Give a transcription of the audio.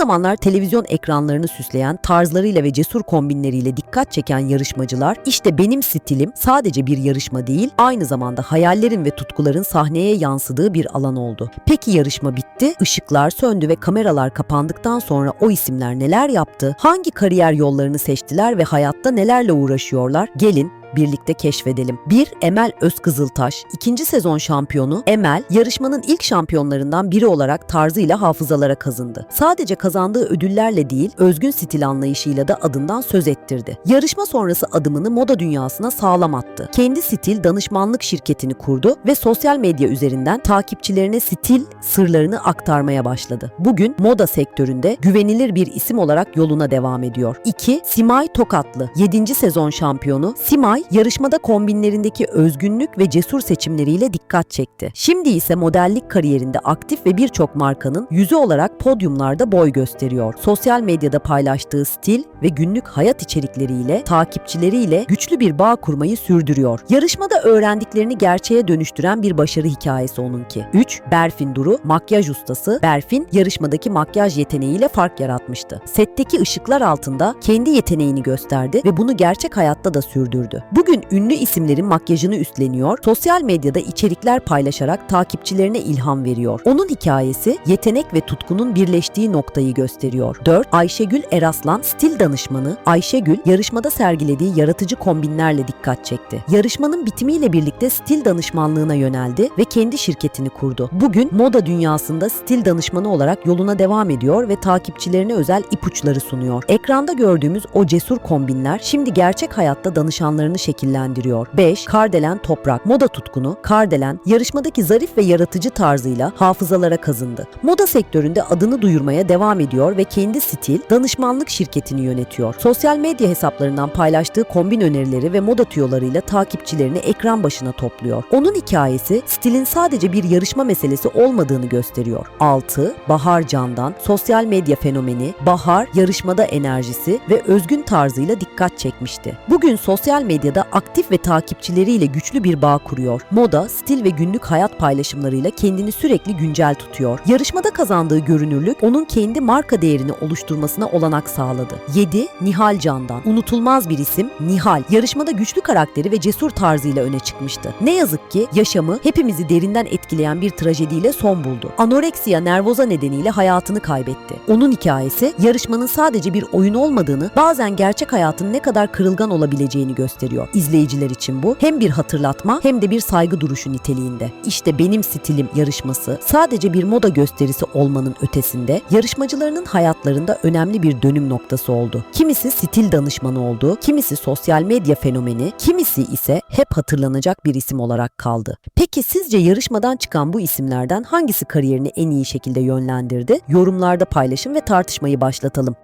zamanlar televizyon ekranlarını süsleyen tarzlarıyla ve cesur kombinleriyle dikkat çeken yarışmacılar işte benim stilim sadece bir yarışma değil aynı zamanda hayallerin ve tutkuların sahneye yansıdığı bir alan oldu. Peki yarışma bitti, ışıklar söndü ve kameralar kapandıktan sonra o isimler neler yaptı? Hangi kariyer yollarını seçtiler ve hayatta nelerle uğraşıyorlar? Gelin birlikte keşfedelim. 1. Emel Özkızıltaş, ikinci sezon şampiyonu Emel, yarışmanın ilk şampiyonlarından biri olarak tarzıyla hafızalara kazındı. Sadece kazandığı ödüllerle değil, özgün stil anlayışıyla da adından söz ettirdi. Yarışma sonrası adımını moda dünyasına sağlam attı. Kendi stil danışmanlık şirketini kurdu ve sosyal medya üzerinden takipçilerine stil sırlarını aktarmaya başladı. Bugün moda sektöründe güvenilir bir isim olarak yoluna devam ediyor. 2. Simay Tokatlı, 7. sezon şampiyonu Simay, yarışmada kombinlerindeki özgünlük ve cesur seçimleriyle dikkat çekti. Şimdi ise modellik kariyerinde aktif ve birçok markanın yüzü olarak podyumlarda boy gösteriyor. Sosyal medyada paylaştığı stil ve günlük hayat içerikleriyle takipçileriyle güçlü bir bağ kurmayı sürdürüyor. Yarışmada öğrendiklerini gerçeğe dönüştüren bir başarı hikayesi onunki. 3. Berfin Duru, makyaj ustası. Berfin, yarışmadaki makyaj yeteneğiyle fark yaratmıştı. Setteki ışıklar altında kendi yeteneğini gösterdi ve bunu gerçek hayatta da sürdürdü. Bugün ünlü isimlerin makyajını üstleniyor, sosyal medyada içerikler paylaşarak takipçilerine ilham veriyor. Onun hikayesi yetenek ve tutkunun birleştiği noktayı gösteriyor. 4. Ayşegül Eraslan, stil danışmanı. Ayşegül, yarışmada sergilediği yaratıcı kombinlerle dikkat çekti. Yarışmanın bitimiyle birlikte stil danışmanlığına yöneldi ve kendi şirketini kurdu. Bugün moda dünyasında stil danışmanı olarak yoluna devam ediyor ve takipçilerine özel ipuçları sunuyor. Ekranda gördüğümüz o cesur kombinler şimdi gerçek hayatta danışanlarını şekillendiriyor. 5. Kardelen Toprak Moda tutkunu Kardelen yarışmadaki zarif ve yaratıcı tarzıyla hafızalara kazındı. Moda sektöründe adını duyurmaya devam ediyor ve kendi stil danışmanlık şirketini yönetiyor. Sosyal medya hesaplarından paylaştığı kombin önerileri ve moda tüyolarıyla takipçilerini ekran başına topluyor. Onun hikayesi stilin sadece bir yarışma meselesi olmadığını gösteriyor. 6. Bahar Candan sosyal medya fenomeni Bahar yarışmada enerjisi ve özgün tarzıyla dikkat çekmişti. Bugün sosyal medyada aktif ve takipçileriyle güçlü bir bağ kuruyor. Moda, stil ve günlük hayat paylaşımlarıyla kendini sürekli güncel tutuyor. Yarışmada kazandığı görünürlük onun kendi marka değerini oluşturmasına olanak sağladı. 7. Nihal Candan unutulmaz bir isim Nihal yarışmada güçlü karakteri ve cesur tarzıyla öne çıkmıştı. Ne yazık ki yaşamı hepimizi derinden etkileyen bir trajediyle son buldu. Anoreksiya nervoza nedeniyle hayatını kaybetti. Onun hikayesi yarışmanın sadece bir oyun olmadığını, bazen gerçek hayatın ne kadar kırılgan olabileceğini gösteriyor. İzleyiciler için bu hem bir hatırlatma hem de bir saygı duruşu niteliğinde. İşte benim stilim yarışması sadece bir moda gösterisi olmanın ötesinde yarışmacılarının hayatlarında önemli bir dönüm noktası oldu. Kimisi stil danışmanı oldu, kimisi sosyal medya fenomeni, kimisi ise hep hatırlanacak bir isim olarak kaldı. Peki sizce yarışmadan çıkan bu isimlerden hangisi kariyerini en iyi şekilde yönlendirdi? Yorumlarda paylaşın ve tartışmayı başlatalım.